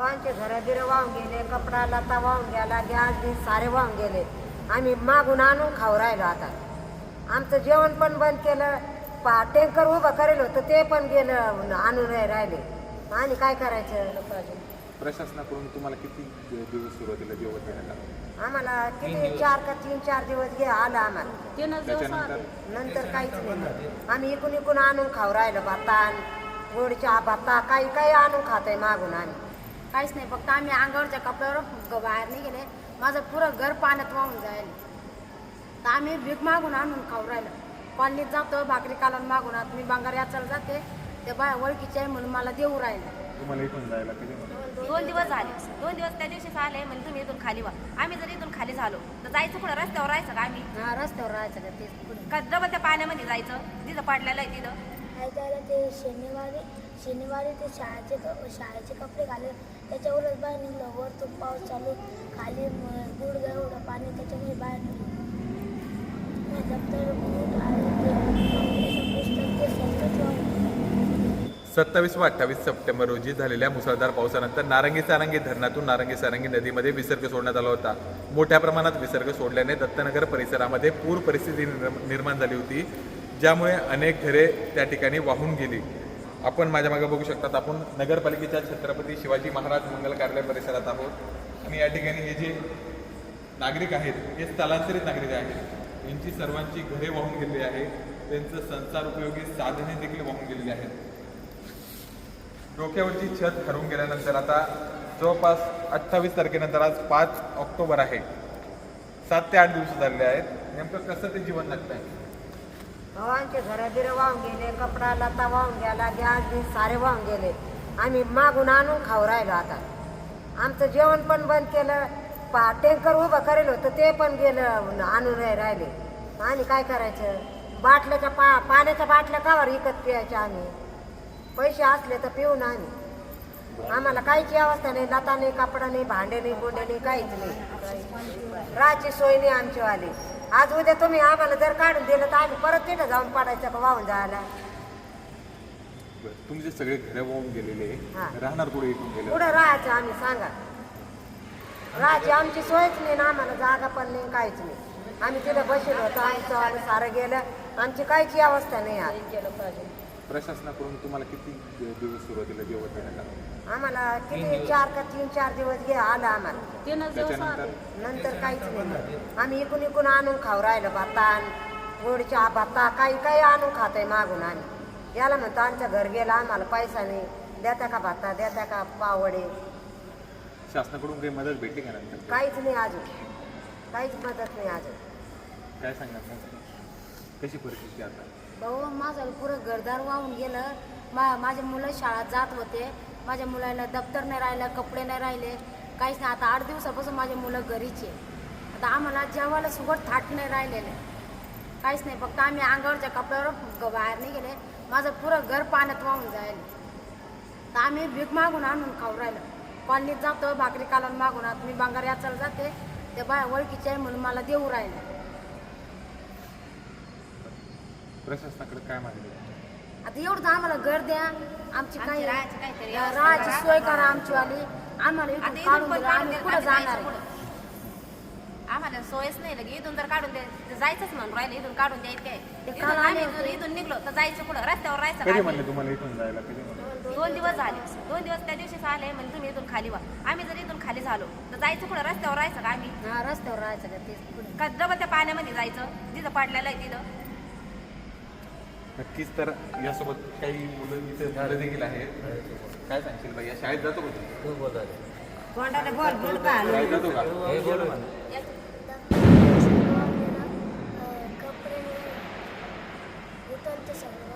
आमचे घरं बिरं वाहून गेले कपडा लता वाहून गेला गॅस बीस सारे वाहून गेले. आम्ही मागून आणून खाऊ राहिलो आता. आमचं जेवण पण बंद केलं. पा टँकर उभं करेल होतं ते पण गेलं आणून राह- राहिले. आणि काय करायचं? प्रशासनाकडून तुम्हाला किती दिवस सुरुवातीला जेवण देण्यात आलं? आम्हाला किती चार का तीन चार दिवस घे आलं आम्हाला. त्याच्यानंतर? नंतर काहीच नाही. आम्ही इकून इकून आणून खाऊ राहिलो भातान गोडच्या भाता काही काही आणून खातोय मागून आम्ही. काहीच नाही. फक्त आम्ही अंगावरच्या कपड्यावर ग- बाहेर नाही गेले माझं पुरं घर पाण्यात वाहून जायला. तर आम्ही भीक मागून आणून खाऊ राहिलो. कॉलनीत जातो भाकरी कालून मागून आता मी बांगार याचाला जाते. ते बाय ओळखीचे आहे म्हणून मला देऊ राहिलं. तुम्हाला इथून जायला किती म्हणतात दोन दिवस झाले. दोन दिवस त्या दिवशीच आले म्हणजे तुम्ही इथून खाली व्हा आम्ही जर इथून खाली झालो तर जायचं कुठं? रस्त्यावर राहायचं का आम्ही? हा रस्त्यावर राहायचं का तेच का डबल त्या पाण्यामध्ये जायचं? तिथं पडलेलं आहे तिथं. त्याला ते शनिवारी शनिवारी ते शाळेचे शाळेचे कपडे घाले त्याच्यावरच बाहेर निघलं. तो पाऊस चालू. खाली म- एवढं पाणी त्याच्यामुळे बाहेर निघलं. दप्तर सत्तावीस व अठ्ठावीस सप्टेंबर रोजी झालेल्या मुसळधार पावसानंतर नारंगी सारंगी धरणातून नारंगी सारंगी नदीमध्ये विसर्ग सोडण्यात आला होता. मोठ्या प्रमाणात विसर्ग सोडल्याने दत्तनगर परिसरामध्ये पूर परिस्थिती निर्म- निर्माण झाली होती ज्यामुळे अनेक घरे त्या ठिकाणी वाहून गेली. आपण माझ्या मागे बघू शकतात. आपण नगरपालिकेच्या छत्रपती शिवाजी महाराज मंगल कार्यालय परिसरात आहोत. आणि या ठिकाणी हे जे नागरिक आहेत हे स्थलांतरित नागरिक आहेत. यांची सर्वांची घरे वाहून गेलेली आहे त्यांचं संसार उपयोगी साधने देखील वाहून गेलेली आहेत. डोक्यावरची छत हरवून गेल्यानंतर आता जवळपास अठ्ठावीस तारखेनंतर आज पाच ऑक्टोबर आहे. सात ते आठ दिवस झालेले आहेत. नेमकं कसं ते जीवन लागत आहे अहो आमचे बिरं वाहून गेले कपडा लता वाहून गेला गॅस बीस सारे वाहून गेले. आम्ही मागून आणून खाऊ राहिलो आता. आमचं जेवण पण बंद केलं पा टँकर उभं करेल होतं ते पण गेलं आणून राहिले. आणि काय करायचं? बाटल्याच्या पा पाण्याच्या बाटल्या कावर विकत प्यायच्या आम्ही. पैसे असले तर पिऊन आम्ही. आम्हाला काहीची अवस्था नाही लता नाही कपडा नाही भांडे नाही गोंडे नाही काहीच नाही. राहायची सोय नाही आमचीवाली. आज उद्या तुम्ही आम्हाला जर काढून दिलं तर आम्ही परत तिथं जाऊन पडायचं का वाहून जायला? तुमचे सगळे घरे वाहून गेलेले हा. राहणार पुढे इथून गेले पुढं राहायचं आम्ही सांगा. राहायची आमची सोयच नाही ना आम्हाला जागा पण नाही काहीच नाही. आम्ही तिथं बसेल होतो आमचं आलं सारं गेलं. आमची काहीची अवस्था नाही आज. प्रशासनाकडून तुम्हाला किती दिवस सुरुवातीला जेवण देण्यात आलं? आम्हाला किती चार का तीन चार दिवस घे आलं आम्हाला. तीनच दिवस त्याच्यानंतर? नंतर काहीच नाही आम्ही इकून इकून आणून खाऊ राहिलो भातान गोडच्या भाता काही काही आणून खातोय मागून आम्ही. याला म्हणतो आमच्या घर गेला आम्हाला पैसा नाही. देता का भाता देता का पावडे शासनाकडून काही मदत भेटली का नंतर? काहीच नाही अजून. काहीच मदत नाही अजून. काय सांगणार? कशी परिस्थिती आता? भाऊ माझं पुरं घरदार वाहून गेलं. मा माझे मुलं शाळेत जात होते. माझ्या मुलाला दप्तर नाही राहिलं कपडे नाही राहिले. काहीच नाही. आता आठ दिवसापासून माझे मुलं घरीचे आता आम्हाला जेवायला सुगट थाट नाही राहिलेलं. काहीच नाही. फक्त आम्ही अंगावरच्या कपड्यावर बाहेर नाही गेले माझं पुरं घर पाण्यात वाहून जायला. तर आम्ही भीक मागून आणून खाऊ राहिलो. कॉलनीत जातो भाकरी कालून मागून आता मी बंगार याचाला जाते. ते बाय ओळखीचे आहे म्हणून मला देऊ राहिलं. प्रशासनाकडे काय मागणी आहे? आता एवढं तर आम्हाला घर द्या. आमची काही राहायची काहीतरी व्यवस्था राहायची करा. सोय करा आमचीवाली. आम्हाला आता इथून इथून काढून पण दिलं. काढून आम्ही दिलं, कुठं आता जाणार? जायचं आहे? कुठं? आम्हाला सोयच नाही लगे. इथून जर काढून दे तर जायचंच म्हणून राहिलं. इथून काढून द्यायचं काय? ते इथून काल आम्ही जर इथून निघलो तर जायचं कुठं? रस्त्यावर राहायचं का कधी आम्ही? म्हणले तुम्हाला इथून जायला? कधी म्हणले? दोन दिवस झाले. दोन दिवस त्या दिवशीच आले म्हणजे तुम्ही इथून खाली व्हा. आम्ही जर इथून खाली झालो तर जायचं कुठं? रस्त्यावर राहायचं का आम्ही? हा रस्त्यावर राहायचं का? तेच का डबल त्या पाण्यामध्ये जायचं? जिथं पडलेलं आहे तिथं. नक्कीच तर यासोबत काही मुलं इथे झाडं देखील आहेत. काय सांगशील बाई? या शाळेत जातो का तू? कोणाला बोल बोल का? शाळेत जातो का?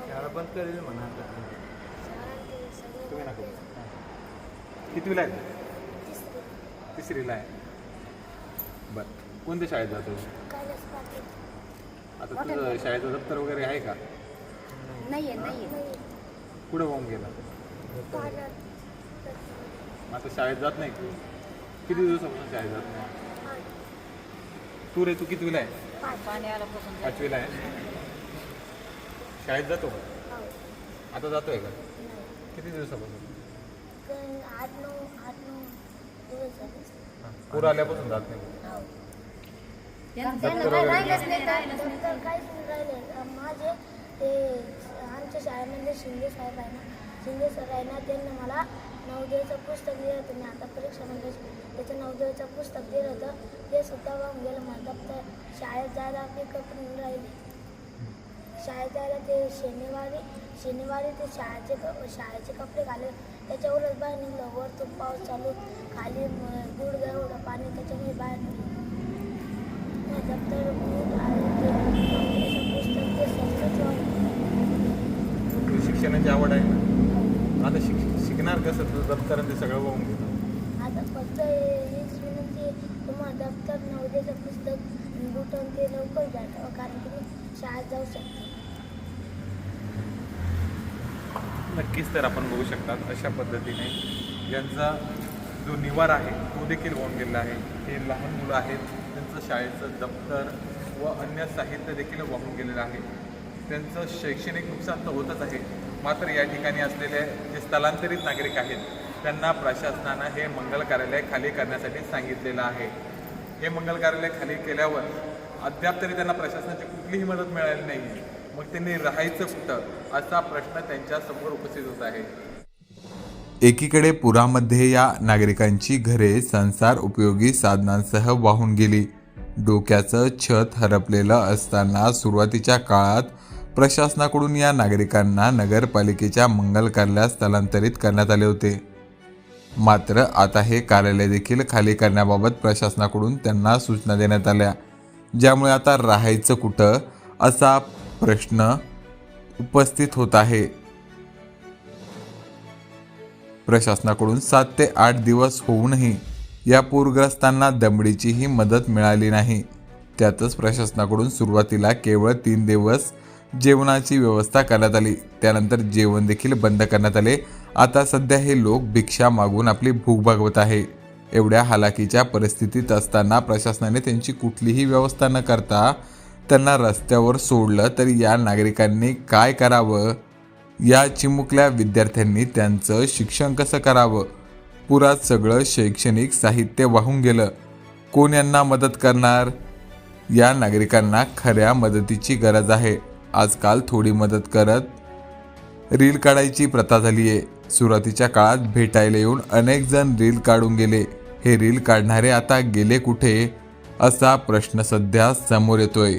शाळा बंद करेल म्हणा. तुम्ही नको. हां. कितवीला आहे? तिसरी तिसरीला आहे. बरं. कोणत्या शाळेत जातो? आता तुझं शाळेचं दप्तर वगैरे आहे का? नाहीये नाहीये. नाही कुठं वाहून गेला? मग आता शाळेत जात नाही तू? किती दिवसापासून शाळेत जात नाही? तू रे तू कितवीला आहे? पाचवीला आहे? शाळेत जातो का? हो. आता जातोय का? नाही किती दिवसापासून? पण आठ नऊ आठ नऊ पूर आल्यापासून जात नाही. हो. त्यांना काय राहिलंच नाही तर? दप्तर काहीच नाही राहिले अं, माझे ते आमच्या शाळेमध्ये शिंदे साहेब आहे ना शिंदे सर आहे ना त्यांनी मला नवदेवचं पुस्तक दिलं होतं. मी आता परीक्षामध्ये त्याचं नवदेवचं पुस्तक दिलं होतं. ते सुद्धा वाहून गेलं. मला तर शाळेत जायला पिकअप नाही राहिले. शाळेत जायला ते शनिवारी शनिवारी ते शाळेचे क- शाळेचे कपडे घाले त्याच्यावरच बाहेर निघलं. वरतून पाऊस चालू. खाली म- गुडघ्या एवढं पाणी त्याच्यामुळे बाहेर निघलं. नाही तर बूट आणि ते कॉम्पिटिशन पुस्तक ते सगळंच वाहून तुला शिक्षणाची आवड आहे ना? आता शिक शिकणार कसं? तुझं दप्तर आणि ते सगळं वाहून गेलं आता फक्त हीच विनंती आहे, तुम्हाला दप्तर नवोदयचं पुस्तक ते लवकर घ्या कारण शाळेत जाऊ शकते. नक्कीच तर आपण बघू शकतात अशा पद्धतीने यांचा जो निवार आहे तो देखील वाहून गेलेला आहे. हे लहान मुलं आहेत त्यांचं शाळेचं दप्तर व अन्य साहित्य देखील वाहून गेलेलं आहे. त्यांचं शैक्षणिक नुकसान तर होतच आहे. मात्र या ठिकाणी असलेले जे स्थलांतरित नागरिक आहेत त्यांना प्रशासनानं हे मंगल कार्यालय खाली करण्यासाठी सांगितलेलं आहे. हे मंगल कार्यालय खाली केल्यावर अद्याप तरी त्यांना प्रशासनाची कुठलीही मदत मिळाली नाही. मग त्यांनी राहायचं कुठं असा प्रश्न त्यांच्यासमोर उपस्थित होत आहे. एकीकडे पुरामध्ये या नागरिकांची घरे संसार उपयोगी साधनांसह वाहून गेली. डोक्याचं छत हरपलेलं असताना सुरुवातीच्या काळात प्रशासनाकडून या नागरिकांना नगरपालिकेच्या मंगल कार्यालयात स्थलांतरित करण्यात आले होते. मात्र आता हे कार्यालय देखील खाली करण्याबाबत प्रशासनाकडून त्यांना सूचना देण्यात आल्या. ज्यामुळे आता राहायचं कुठं असा प्रश्न उपस्थित होत आहे. प्रशासनाकडून सात ते आठ दिवस होऊनही या पूरग्रस्तांना दमडीचीही मदत मिळाली नाही. त्यातच प्रशासनाकडून सुरुवातीला केवळ तीन दिवस जेवणाची व्यवस्था करण्यात आली. त्यानंतर जेवण देखील बंद करण्यात आले. आता सध्या हे लोक भिक्षा मागून आपली भूक भागवत आहे. एवढ्या हालाकीच्या परिस्थितीत असताना प्रशासनाने त्यांची कुठलीही व्यवस्था न करता त्यांना रस्त्यावर सोडलं तर या नागरिकांनी काय करावं? या चिमुकल्या विद्यार्थ्यांनी त्यांचं शिक्षण कसं करावं? पुरात सगळं शैक्षणिक साहित्य वाहून गेलं. कोण यांना मदत करणार? या नागरिकांना खऱ्या मदतीची गरज आहे. आजकाल थोडी मदत करत रील काढायची प्रथा झाली आहे सुरुवातीच्या काळात भेटायला येऊन अनेक जण रील काढून गेले. हे रील काढणारे आता गेले कुठे? असा प्रश्न सध्या समोर येतोय.